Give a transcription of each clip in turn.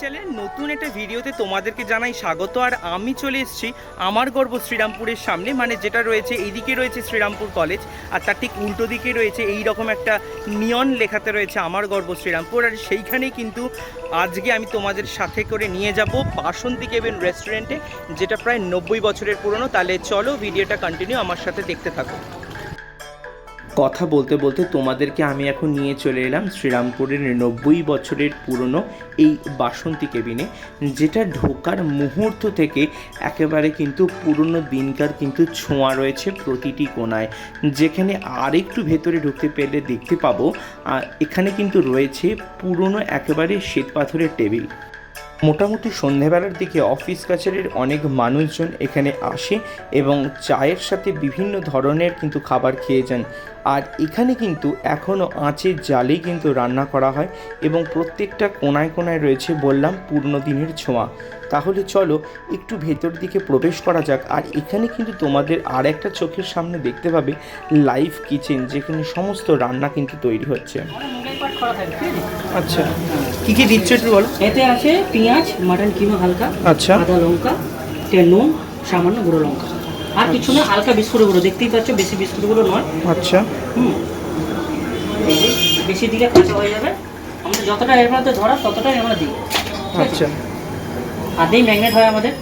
Channel নতুন একটা ভিডিওতে তোমাদেরকে জানাই স্বাগত। আর আমি চলে এসেছি আমার গর্ব শ্রীরামপুরের সামনে মানে যেটা রয়েছে এইদিকে রয়েছে শ্রীরামপুর কলেজ, আর তার ঠিক উল্টো দিকে রয়েছে এই রকম একটা নিয়ন লেখাতে রয়েছে আমার গর্ব শ্রীরামপুর। আর সেইখানেই কিন্তু আজকে আমি তোমাদের সাথে করে নিয়ে যাব বাসন্তী কেবিন রেস্টুরেন্টে যেটা প্রায় নব্বই বছরের পুরনো। তাহলে চলো ভিডিওটা কন্টিনিউ আমার সাথে দেখতে থাকো। কথা বলতে বলতে তোমাদেরকে আমি এখন নিয়ে চলে এলাম শ্রীরামপুরের নব্বই বছরের পুরনো এই বাসন্তী কেবিনে যেটা ঢোকার মুহূর্ত থেকে একেবারে কিন্তু পুরনো দিনকার কিন্তু ছোঁয়া রয়েছে প্রতিটি কোনায় যেখানে আরেকটু ভেতরে ঢুকতে পেলে দেখতে পাবো এখানে কিন্তু রয়েছে পুরনো একেবারে শ্বেত পাথরের টেবিল। মোটামুটি সন্ধেবেলার দিকে অফিস কাছারির অনেক মানুষজন এখানে আসে এবং চায়ের সাথে বিভিন্ন ধরনের কিন্তু খাবার খেয়ে যান। আর এখানে কিন্তু এখনও আঁচের জালেই কিন্তু রান্না করা হয় এবং প্রত্যেকটা কোনায় কোনায় রয়েছে বললাম পুরনো দিনের ছোঁয়া। তাহলে চলো একটু ভেতর দিকে প্রবেশ করা যাক আর এখানে কিন্তু তোমাদের আর একটা চোখের সামনে দেখতে পাবে লাইভ কিচেন যেখানে সমস্ত রান্না কিন্তু তৈরি হচ্ছে। আচ্ছা। কি কি দিচ্ছে একটু বলো? এতে আছে পেঁয়াজ মাটন কিমা হালকা আচ্ছা। আদা লঙ্কা নুন সামান্য গুঁড়ো লঙ্কা। আর কিছু না হালকা বিস্কুট গুঁড়ো দেখতেই পাচ্ছ বেশি বিস্কুট গুঁড়ো নয়। আচ্ছা। হুম। বেশি দিলে কাঁচা হয়ে যাবে। আমরা যতটা এর মধ্যে ধরা ততটাই আমরা দিই? আচ্ছা। আদেই ম্যাগনেট হয় আমাদের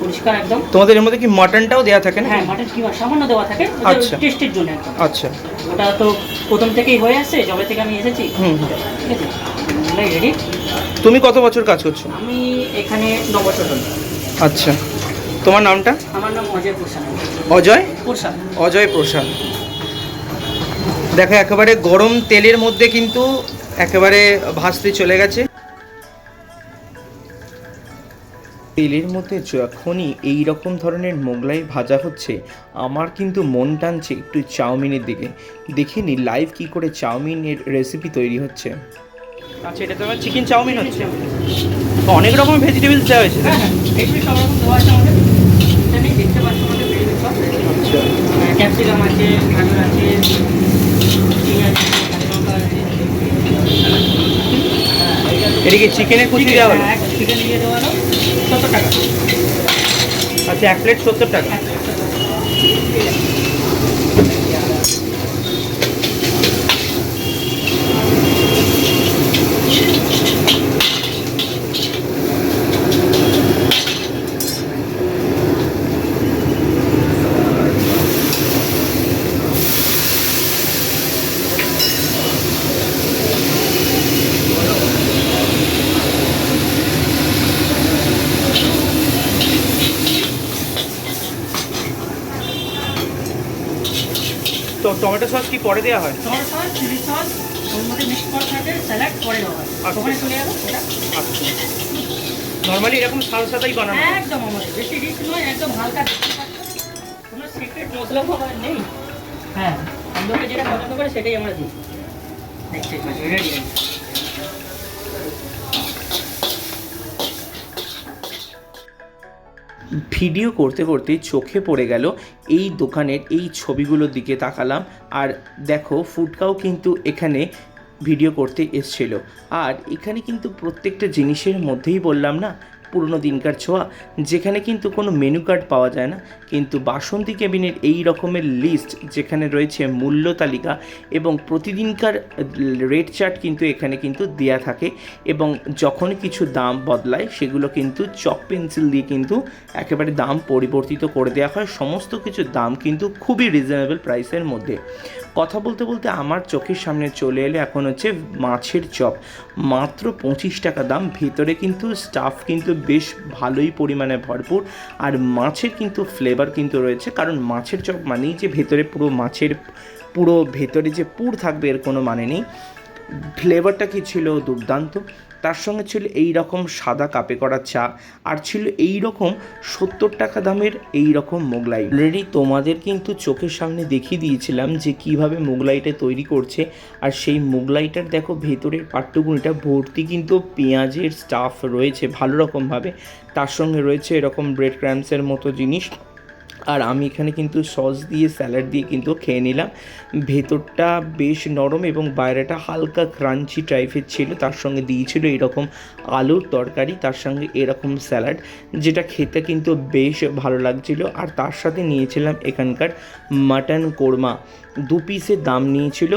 পরিষ্কার একদম। তোমাদের এর মধ্যে কি মাটনটাও দেওয়া থাকে না হ্যাঁ মাটন কিমা সামান্য দেওয়া থাকে আচ্ছা। টেস্টের জন্য একদম। আচ্ছা। ওটা তো প্রথম থেকেই হয়ে আসছে যবে থেকে আমি এসেছি। হুম। ঠিক আছে? রেডি? তুমি কত বছর কাজ করছ? আমি এখানে ন বছর আচ্ছা। তোমার নামটা? আমার নাম অজয় প্রসাদ। অজয়? প্রসাদ। অজয় প্রসাদ। দেখো একেবারে গরম তেলের মধ্যে কিন্তু একেবারে ভাসতে চলে গেছে। তেলের মধ্যে যখনই এই রকম ধরনের মোগলাই ভাজা হচ্ছে আমার কিন্তু মন টানছে একটু চাউমিনের দিকে। দেখিনি লাইভ কি করে চাউমিনের রেসিপি তৈরি হচ্ছে। আচ্ছা এটা তোমার চিকেন চাউমিন হচ্ছে। অনেক রকম ভেজিটেবলস দেওয়া হয়েছে। হ্যাঁ হ্যাঁ সব রকম দেওয়া আছে আমাদের এখানেই দেখতে পাচ্ছ আমাদের ভেজিটেবল সব আচ্ছা ক্যাপসিকাম আছে গাজর আছে এটা কি চিকেনের কুচি দেওয়া হলো? চিকেন দিয়ে দেওয়া হলো সত্তর টাকা। আচ্ছা এক প্লেট সত্তর টাকা তো টমেটো সস কি পরে দেওয়া হয়? টমেটো সস চিলি সস ওর মধ্যে করা থাকে স্যালাড পরে দেওয়া হয়। আচ্ছা। ওখানে চলে যাবে ওটা আচ্ছা। নর্মালি এরকম সালসাটাই বানানো একদম আমাদের। বেশি রিচ নয় একদম হালকা কোনো সিক্রেট মশলা খাবার নেই। হ্যাঁ। আমরা যেটা পছন্দ করে সেটাই আমরা দিই। দেখতে রেডি ভিডিও করতে করতে চোখে পড়ে গেল এই দোকানের এই ছবিগুলোর দিকে তাকালাম। আর দেখো, ফুটকাও কিন্তু এখানে ভিডিও করতে এসছিল। আর এখানে কিন্তু প্রত্যেকটা জিনিসের মধ্যেই বললাম না পুরনো দিনকার ছোঁয়া, যেখানে কিন্তু কোনো মেনু কার্ড পাওয়া যায় না। কিন্তু বাসন্তী কেবিনের এই রকমের লিস্ট যেখানে রয়েছে মূল্য তালিকা এবং প্রতিদিনকার রেট চার্ট কিন্তু এখানে কিন্তু দেয়া থাকে এবং যখন কিছু দাম বদলায়, সেগুলো কিন্তু চক পেন্সিল দিয়ে কিন্তু একেবারে দাম পরিবর্তিত করে দেওয়া হয়। সমস্ত কিছু দাম কিন্তু খুবই রিজনেবল প্রাইসের মধ্যে। কথা বলতে বলতে আমার চোখের সামনে চলে এলো এখন হচ্ছে মাছের চপ। মাত্র পঁচিশ টাকা দাম, ভেতরে কিন্তু স্টাফ কিন্তু বেশ ভালোই পরিমাণে ভরপুর। আর মাছের কিন্তু ফ্লেভার কিন্তু রয়েছে, কারণ মাছের চপ মানেই যে ভেতরে পুরো মাছের, পুরো ভেতরে যে পুর থাকবে এর কোনো মানে নেই। ফ্লেভারটা কি ছিল দুর্দান্ত? তার সঙ্গে ছিল এই রকম সাদা কাপে করা চা, আর ছিল এই রকম সত্তর টাকা দামের এই রকম মোগলাই। অলরেডি তোমাদের কিন্তু চোখের সামনে দেখিয়ে দিয়েছিলাম যে কীভাবে মোগলাইটা তৈরি করছে, আর সেই মোগলাইটার দেখো ভেতরের পাট্টুকুনিটা ভর্তি কিন্তু পেঁয়াজের স্টাফ রয়েছে ভালো রকমভাবে। তার সঙ্গে রয়েছে এরকম ব্রেড ক্র্যাম্পসের মতো জিনিস। আর আমি এখানে কিন্তু সস দিয়ে, স্যালাড দিয়ে কিন্তু খেয়ে নিলাম। ভেতরটা বেশ নরম এবং বাইরেটা হালকা ক্রাঞ্চি টাইপের ছিল। তার সঙ্গে দিয়েছিল এরকম আলুর তরকারি, তার সঙ্গে এরকম স্যালাড, যেটা খেতে কিন্তু বেশ ভালো লাগছিল। আর তার সাথে নিয়েছিলাম এখানকার মাটন কোরমা। দু পিসের দাম নিয়েছিল।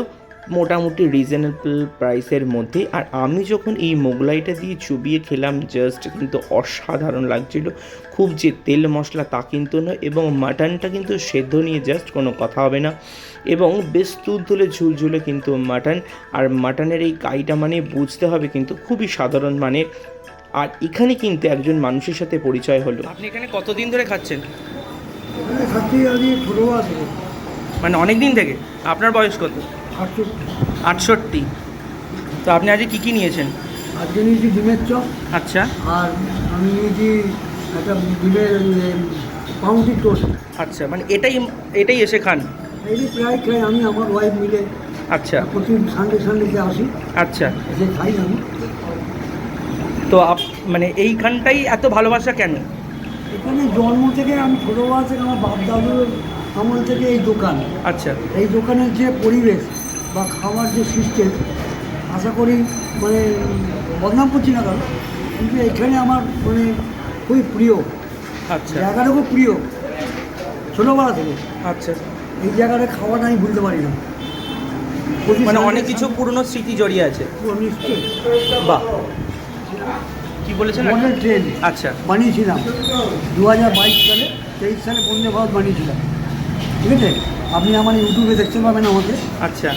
মোটামুটি রিজনেবল প্রাইসের মধ্যে। আর আমি যখন এই মোগলাইটা দিয়ে চুবিয়ে খেলাম জাস্ট কিন্তু অসাধারণ লাগছিল। খুব যে তেল মশলা তা কিন্তু নয় এবং মাটনটা কিন্তু সেদ্ধ নিয়ে জাস্ট কোনো কথা হবে না। এবং বেশ তুলতুলে ঝুলঝুলে কিন্তু মাটন। আর মাটনের এই কাইটা মানে বুঝতে হবে কিন্তু খুবই সাধারণ মানের। আর এখানে কিন্তু একজন মানুষের সাথে পরিচয় হলো। আপনি এখানে কতদিন ধরে খাচ্ছেন? মানে মানে অনেক দিন থেকে? আপনার বয়স কত? আটষট্টি। তো আপনি আজকে কী কী নিয়েছেন? আজকে নিয়েছি ডিমের চপ। আচ্ছা। আর আমি নিয়েছি একটা ডিমের পাউন্টি টোস্ট। আচ্ছা মানে এটাই এটাই এসে খান? এই প্রায় খাই আমি আমার ওয়াইফ মিলে। আচ্ছা। প্রতি সানডে সানডেতে আসি। আচ্ছা। এসে খাই আমি। তো আপ মানে এইখানটাই এত ভালোবাসা কেন? এখানে জন্ম থেকে আমি ছোটোবেলা থেকে আমার বাপ দাদুর আমল থেকে এই দোকান। আচ্ছা। এই দোকানের যে পরিবেশ বা খাওয়ার যে সিস্টেম আশা করি মানে বদনাম করছি না কারণ কিন্তু এখানে আমার মানে খুবই প্রিয়। আচ্ছা। জায়গাটা খুব প্রিয় ছোটোবেলা থেকে। আচ্ছা। এই জায়গাটা খাওয়াটা আমি ভুলতে পারি না। মানে অনেক কিছু পুরনো স্মৃতি জড়িয়ে আছে। বাহ। কি বলেছেন? মডেল ট্রেন আচ্ছা। বানিয়েছিলাম। দু হাজার বাইশ সালে তেইশ সালে বন্দে ভারত বানিয়েছিলাম। ঠিক আছে? আপনি আমার ইউটিউবে দেখতে পাবেন আমাকে। আচ্ছা।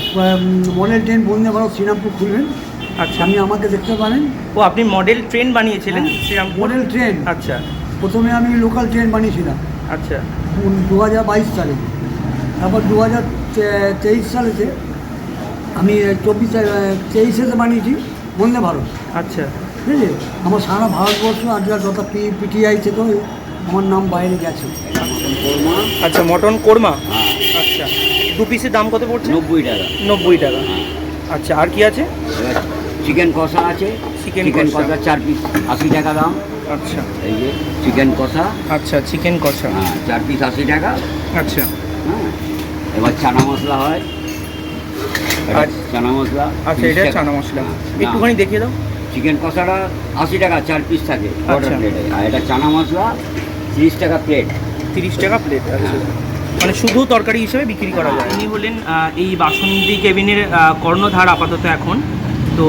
মডেল ট্রেন বন্দে ভারত শ্রীরামপুর খুলবেন। আচ্ছা। আপনি আমাকে দেখতে পারেন ও আপনি মডেল ট্রেন বানিয়েছিলেন শ্রীরামপুর? মডেল ট্রেন আচ্ছা। প্রথমে আমি লোকাল ট্রেন বানিয়েছিলাম। আচ্ছা। দু হাজার বাইশ সালে। তারপর দু হাজার তেইশ সালেতে আমি চব্বিশ তেইশে বানিয়েছি বন্দে ভারত। আচ্ছা। ঠিক আছে আমার সারা ভারতবর্ষ আজকাল যত পি পিটিআই থেকেও আমার নাম বাইরে গেছে। আচ্ছা মটন কোরমা? আচ্ছা দু পিসের দাম কত পড়ছে? নব্বই টাকা। নব্বই টাকা। আচ্ছা আর কি আছে? এবার চিকেন কষা আছে। চিকেন চিকেন কষা। চার পিস আশি টাকা দাম। আচ্ছা। এই যে চিকেন কষা। আচ্ছা চিকেন কষা। হ্যাঁ চার পিস আশি টাকা। আচ্ছা। হ্যাঁ এবার চানা মশলা হয়। আচ্ছা। চানা মশলা আচ্ছা এটা চানা মশলা। হ্যাঁ, একটুখানি দেখিয়ে দাও। চিকেন কষাটা আশি টাকা চার পিস থাকে কোয়ার্টার আচ্ছা। প্লেটে আর এটা চানা মশলা তিরিশ টাকা প্লেট তিরিশ টাকা প্লেট আচ্ছা মানে শুধু তরকারি হিসেবে বিক্রি করা যায়। ইনি হলেন এই বাসন্তী কেবিনের কর্ণধার আপাতত এখন। তো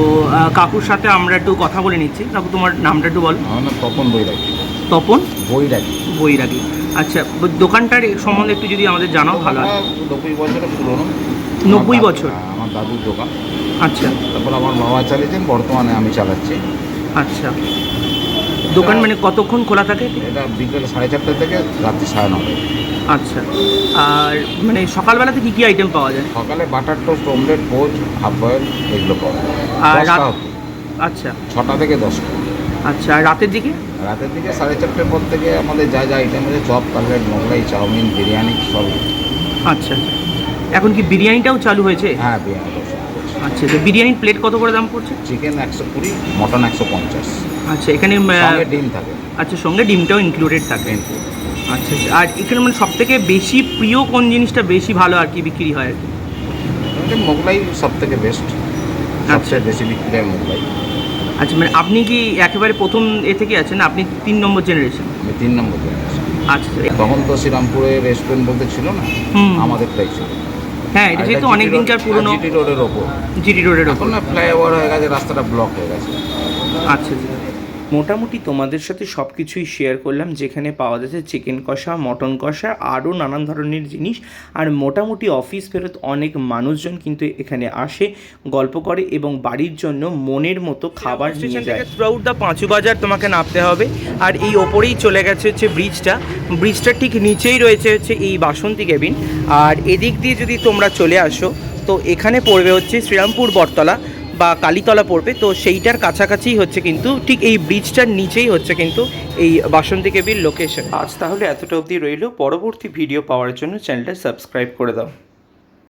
কাকুর সাথে আমরা একটু কথা বলে নিচ্ছি। কাকু তোমার নামটা একটু বল। আমার নাম তপন বৈরাগী। তপন বৈরাগী। বৈরাগী। আচ্ছা দোকানটার সম্বন্ধে একটু যদি আমাদের জানাও ভালো হয়। নব্বই বছরের পুরনো। নব্বই বছর? আমার দাদুর দোকান। আচ্ছা। তারপর আমার বাবা চালিয়েছেন বর্তমানে আমি চালাচ্ছি। আচ্ছা। দোকান মানে কতক্ষণ খোলা থাকে? এটা বিকেল সাড়ে চারটে থেকে রাত্রি সাড়ে নটা। আচ্ছা। আর মানে সকালবেলাতে কী কী আইটেম পাওয়া যায়? সকালে butter toast omelette poach half boil এগুলো পাওয়া যায়। আর দশটা রাত- অবধি। আচ্ছা। ছটা থেকে দশটা। আচ্ছা আর রাতের দিকে? রাতের দিকে সাড়ে চারটের পর থেকে আমাদের যা যা আইটেম আছে chop cutlet Mughlai chowmein biryani সব আচ্ছা। এখন কি বিরিয়ানিটাও চালু হয়েছে? হ্যাঁ বিরিয়ানি আচ্ছা তো বিরিয়ানির প্লেট কত করে দাম পড়ছে? চিকেন একশো কুড়ি মটন একশো পঞ্চাশ। আচ্ছা এখানে সঙ্গে ডিম থাকে। আচ্ছা সঙ্গে ডিমটাও ইনক্লুডেড থাকে। আচ্ছা আচ্ছা। আর এখানে মানে সব থেকে বেশি প্রিয় কোন জিনিসটা বেশি ভালো আর কি বিক্রি হয় আর কি? মোগলাই সব থেকে বেস্ট আচ্ছা। বেশি বিক্রি হয় মোগলাই। আচ্ছা মানে আপনি কি একেবারে প্রথম এ থেকে আছেন? আপনি তিন নম্বর জেনারেশন আমি তিন নম্বর জেনারেশন আচ্ছা আচ্ছা। তখন তো শ্রীরামপুরে রেস্টুরেন্ট বলতে ছিল না। আমাদেরটাই ছিল। হ্যাঁ এটা যেহেতু অনেক দিনকার পুরনো জিটি রোডের ওপর। জিটি রোডের ওপর। না ফ্লাইওভার হয়ে গেছে রাস্তাটা ব্লক হয়ে গেছে। আচ্ছা আচ্ছা। মোটামুটি তোমাদের সাথে সব কিছুই শেয়ার করলাম যেখানে পাওয়া যাচ্ছে চিকেন কষা মটন কষা আরও নানান ধরনের জিনিস। আর মোটামুটি অফিস ফেরত অনেক মানুষজন কিন্তু এখানে আসে গল্প করে এবং বাড়ির জন্য মনের মতো খাবার নিয়ে যায়। থ্রুআউট দ্য পাঁচু বাজার তোমাকে নামতে হবে। আর এই ওপরেই চলে গেছে হচ্ছে ব্রিজটা ব্রিজটার ঠিক নিচেই রয়েছে হচ্ছে এই বাসন্তী কেবিন আর এদিক দিয়ে যদি তোমরা চলে আসো তো এখানে পড়বে হচ্ছে শ্রীরামপুর বটতলা। বা কালীতলা পড়বে, তো সেইটার কাছাকাছি হচ্ছে কিন্তু ঠিক এই ব্রিজটার নিচেই হচ্ছে কিন্তু এই বাসন্তী কেবির লোকেশন আজ তাহলে এতটা অবধি রইল। পরবর্তী ভিডিও পাওয়ার জন্য চ্যানেলটা সাবস্ক্রাইব করে দাও।